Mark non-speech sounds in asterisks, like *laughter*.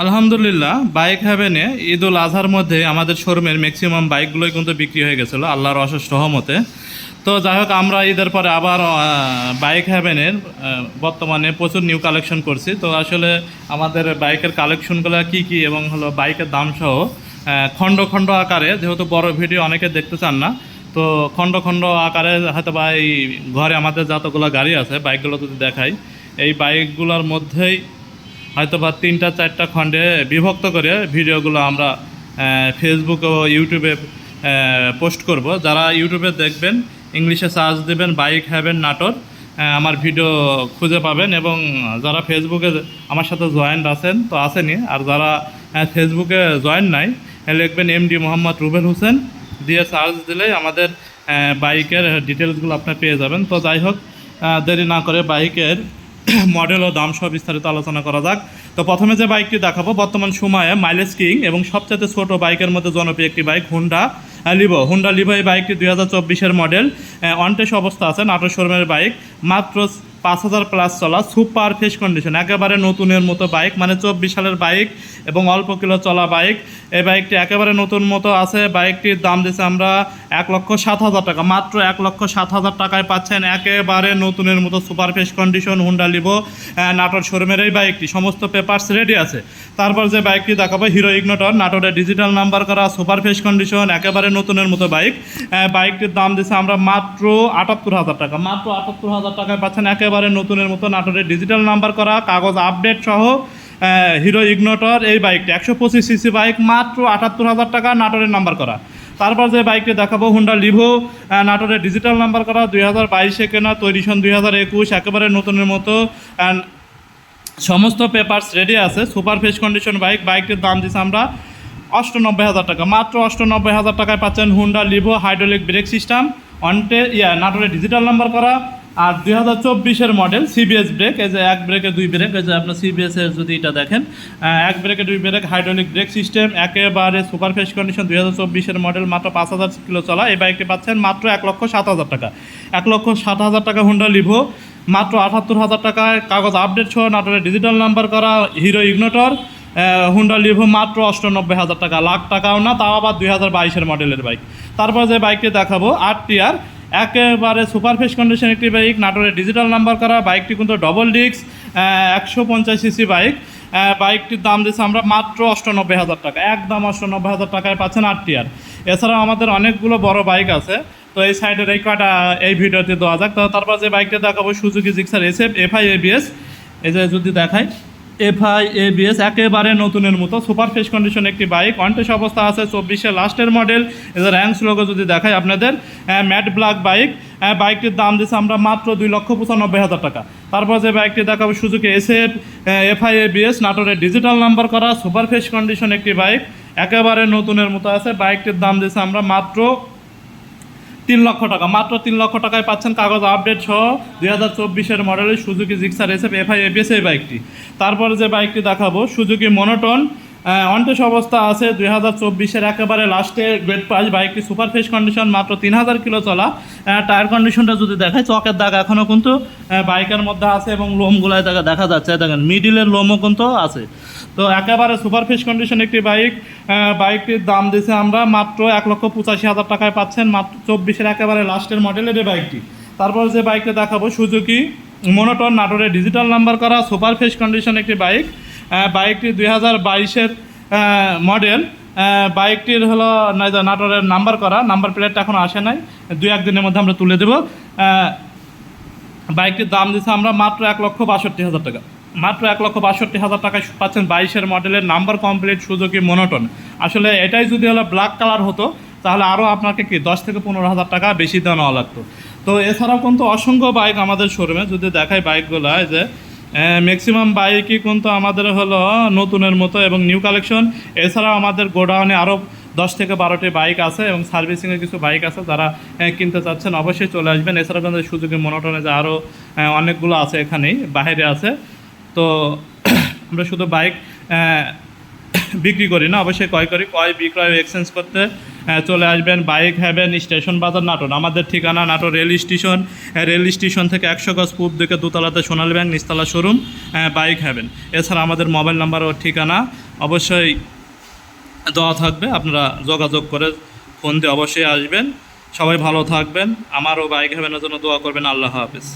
আলহামদুলিল্লাহ বাইক হ্যাভেনে ঈদ উল আজহার মধ্যে আমাদের শোরুমের ম্যাক্সিমাম বাইকগুলোই কিন্তু বিক্রি হয়ে গেছিল, আল্লাহর অশেষ সহমতে তো যাই হোক, আমরা ঈদের পরে আবার বাইক হ্যাভেনের বর্তমানে প্রচুর নিউ কালেকশন করছি। তো আসলে আমাদের বাইকের কালেকশনগুলো কি কি এবং হলো বাইকের দাম সহ খণ্ড খণ্ড আকারে, যেহেতু বড় ভিডিও অনেকে দেখতে চান না, তো খণ্ড খণ্ড আকারে হয়তো বা এই ঘরে আমাদের যতগুলো গাড়ি আছে বাইকগুলো যদি দেখাই, এই বাইকগুলোর মধ্যেই হয়তো বা তিনটা, চারটা খণ্ডে বিভক্ত করে ভিডিওগুলো আমরা ফেসবুক ও ইউটিউবে পোস্ট করব। যারা ইউটিউবে দেখবেন, ইংলিশে সার্চ দেবেন, বাইক হ্যাভেন নাটোর আমার ভিডিও খুঁজে পাবেন এবং যারা ফেসবুকে আমার সাথে জয়েন্ট আছেন, তো আসেনি। আর যারা ফেসবুকে জয়েন নাই লিখবেন এমডি মোহাম্মদ রুবেল হোসেন, দিয়ে সার্চ দিলেই আমাদের বাইকের ডিটেলসগুলো আপনি পেয়ে যাবেন। তো যাই হোক দেরি না করে বাইকের মডেল ও দাম সহ বিস্তারিত আলোচনা করা যাক। তো প্রথমে যে বাইকটি দেখাবো, বর্তমান সময়ে মাইলেজ কিং এবং সবচেয়ে ছোট বাইকের মধ্যে জনপ্রিয় একটি bike Honda Livo Honda Livo এই বাইকটি দুই হাজার চব্বিশের মডেল অনটেস অবস্থা আছে, নাটোর শোরুমের বাইক মাত্র পাঁচ হাজার প্লাস চলা সুপার ফ্রেশ কন্ডিশন একেবারে নতুনের মতো বাইক মানে চব্বিশ সালের বাইক এবং অল্প কিলো চলা বাইক এই বাইকটি একেবারে নতুন মতো আছে বাইকটির দাম দিচ্ছে আমরা এক লক্ষ সাত হাজার টাকা। মাত্র এক লক্ষ সাত হাজার টাকায় পাচ্ছেন একেবারে নতুনের মতো super fresh condition Honda Livo Natore শোরুমের এই বাইকটি সমস্ত পেপার্স রেডি আছে। তারপর যে বাইকটি দেখাবো হিরো ইগনোটর নাটোরের ডিজিটাল নাম্বার করা সুপার ফ্রেশ কন্ডিশন একেবারে নতুনের মতো বাইক বাইকটির দাম দিচ্ছে আমরা মাত্র আটাত্তর হাজার টাকা। মাত্র আটাত্তর হাজার টাকায় পাচ্ছেন একেবারে নতুনের মতো নাটোরের ডিজিটাল নাম্বার করা, কাগজ আপডেট সহ হিরো ইগনোটর এই বাইকটি একশো পঁচিশ সিসি বাইক মাত্র আটাত্তর হাজার টাকা নাটোরের নাম্বার করা। তারপর যে বাইকটি দেখাবো হুন্ডা লিভো নাটোরের ডিজিটাল নাম্বার করা, দুই হাজার বাইশে কেনা, তৈরি সন দুই হাজার একুশ, একেবারে নতুনের মতো। সমস্ত পেপার্স রেডি আছে সুপার ফ্রেশ কন্ডিশন বাইক বাইকটির দাম দিচ্ছে আমরা অষ্টানব্বই হাজার টাকা। মাত্র অষ্টানব্বই হাজার টাকায় পাচ্ছেন Honda Livo hydraulic brake system অনটে ইয়া নাটোরে ডিজিটাল নাম্বার করা আর দুই হাজার চব্বিশের মডেল সিবিএস ব্রেক এই যে এক ব্রেকে দুই ব্রেক এই যে আপনার সিবিএস এর যদি এটা দেখেন এক ব্রেকে দুই ব্রেক হাইড্রোলিক ব্রেক সিস্টেম একেবারে সুপার ফ্রেশ কন্ডিশন দুই হাজার চব্বিশের মডেল মাত্র পাঁচ হাজার কিলো চলা। এই বাইকটি পাচ্ছেন মাত্র এক লক্ষ সাত হাজার টাকা। এক লক্ষ সাত হাজার টাকা হুন্ডা লিভো মাত্র আটাত্তর হাজার টাকায় কাগজ আপডেট সহ নাটোরের ডিজিটাল নাম্বার করা হিরো ইগনোটর হুন্ডা লিভো মাত্র অষ্টানব্বই হাজার টাকা। লাখ টাকাও না, তাও আবার দুই হাজার বাইশের মডেলের বাইক তারপর যে বাইকটি দেখাবো, আট টিয়ার একেবারে সুপার কন্ডিশন একটি বাইক নাটোরের ডিজিটাল নাম্বার করা বাইকটি কিন্তু ডবল ডিস্ক একশো পঞ্চাশ সিসি বাইক বাইকটির দাম দিচ্ছে আমরা মাত্র অষ্টানব্বই হাজার টাকা, একদম অষ্টানব্বই হাজার টাকায় পাচ্ছেন আট টিয়ার এছাড়াও আমাদের অনেকগুলো বড় বাইক আছে, তো এই সাইডের এই কটা এই ভিডিওতে দেওয়া যাক। তারপর যে বাইকটা দেখাবো Suzuki Gixxer S F FI ABS এই যে যদি দেখাই। এফআই, এবিএস একেবারে নতুনের মতো। সুপার কন্ডিশন একটি বাইক অনটেস অবস্থা আছে চব্বিশে লাস্টের মডেল এদের র্যাঙ্কস লোগো যদি দেখাই আপনাদের ম্যাট ব্ল্যাক বাইক বাইকটির দাম দিচ্ছে আমরা মাত্র দুই লক্ষ পঁচানব্বই হাজার টাকা। তারপর যে বাইকটি দেখাবো, Suzuki S F FI ABS নাটোরের ডিজিটাল নাম্বার করা, সুপার কন্ডিশন একটি বাইক একেবারে নতুনের মতো আছে। বাইকটির দাম দিচ্ছে আমরা মাত্র তিন লক্ষ টাকা। মাত্র তিন লক্ষ টাকায় পাচ্ছেন কাগজ আপডেট সহ দুই হাজার চব্বিশের মডেলের Suzuki Gixxer, SF, FI ABS এই বাইকটি। তারপরে যে বাইকটি দেখাবো, সুজুকি মনোটন অন্টেস অবস্থা আছে। দুই হাজার চব্বিশের একেবারে লাস্টে গ্রেড পাস বাইকটি সুপার ফ্রেশ কন্ডিশন মাত্র তিন হাজার কিলো চলা। টায়ার কন্ডিশনটা যদি দেখায়, চকের দাগ এখনও কিন্তু বাইকের মধ্যে আছে এবং লোমগুলায় দেখা দেখা যাচ্ছে। দেখেন মিডিলের লোমও কিন্তু আছে। তো একেবারে সুপার ফ্রেশ কন্ডিশন একটি বাইক বাইকটির দাম দিয়েছে আমরা মাত্র এক লক্ষ পঁচাশি হাজার টাকায় পাচ্ছেন। মাত্র চব্বিশের একেবারে লাস্টের মডেলের এই বাইকটি তারপর যে বাইকটা দেখাবো সুজুকি মনোটন নাটোরে ডিজিটাল নাম্বার করা সুপার ফ্রেশ কন্ডিশন একটি বাইক বাইকটি দুই হাজার বাইশের মডেল বাইকটির হলো নাটোরের নাম্বার করা। নাম্বার প্লেটটা এখন আসে নাই। দুই একদিনের মধ্যে আমরা তুলে দেবো। বাইকটির দাম দিচ্ছে আমরা মাত্র এক লক্ষ বাষট্টি হাজার টাকা। মাত্র এক লক্ষ বাষট্টি হাজার টাকায় পাচ্ছেন বাইশের মডেলের নাম্বার কমপ্লিট সুযোগী মনোটন আসলে এটাই যদি হলো ব্ল্যাক কালার হতো, তাহলে আরও আপনাকে কি, দশ থেকে পনেরো হাজার টাকা বেশি দেওয়া লাগতো। তো এছাড়াও কিন্তু অসংখ্য বাইক আমাদের শোরুমে যদি দেখায় বাইকগুলো যে ম্যাক্সিমাম বাইকই কিন্তু আমাদের হলো নতুনের মতো এবং নিউ কালেকশন এছাড়াও আমাদের গোডাউনে আরও দশ থেকে বারোটি বাইক আছে এবং সার্ভিসিংয়ের কিছু বাইক আছে যারা কিনতে চাচ্ছেন অবশ্যই চলে আসবেন। এছাড়া কিন্তু সুযোগের মনোটনে যে আরও অনেকগুলো আছে এখানেই বাইরে আছে। তো, *clears throat* আমরা শুধু বাইক *coughs* বিক্রি করি না, অবশ্যই ক্রয় করি। ক্রয়, বিক্রয় এক্সচেঞ্জ করতে চলে আসবেন বাইক হ্যাভেন স্টেশন বাজার, নাটোর। আমাদের ঠিকানা Natore rail station. Rail station থেকে একশো গজ পূব দিকে দোতলাতে সোনালী ব্যাংক নিচতলা শোরুম বাইক হ্যাভেন এছাড়া আমাদের মোবাইল নাম্বার ও ঠিকানা অবশ্যই দোয়া থাকবে। আপনারা যোগাযোগ করে ফোন দিয়ে অবশ্যই আসবেন। সবাই ভালো থাকবেন। আমারও বাইক হ্যাভেনের জন্য দোয়া করবেন। আল্লাহ হাফেজ।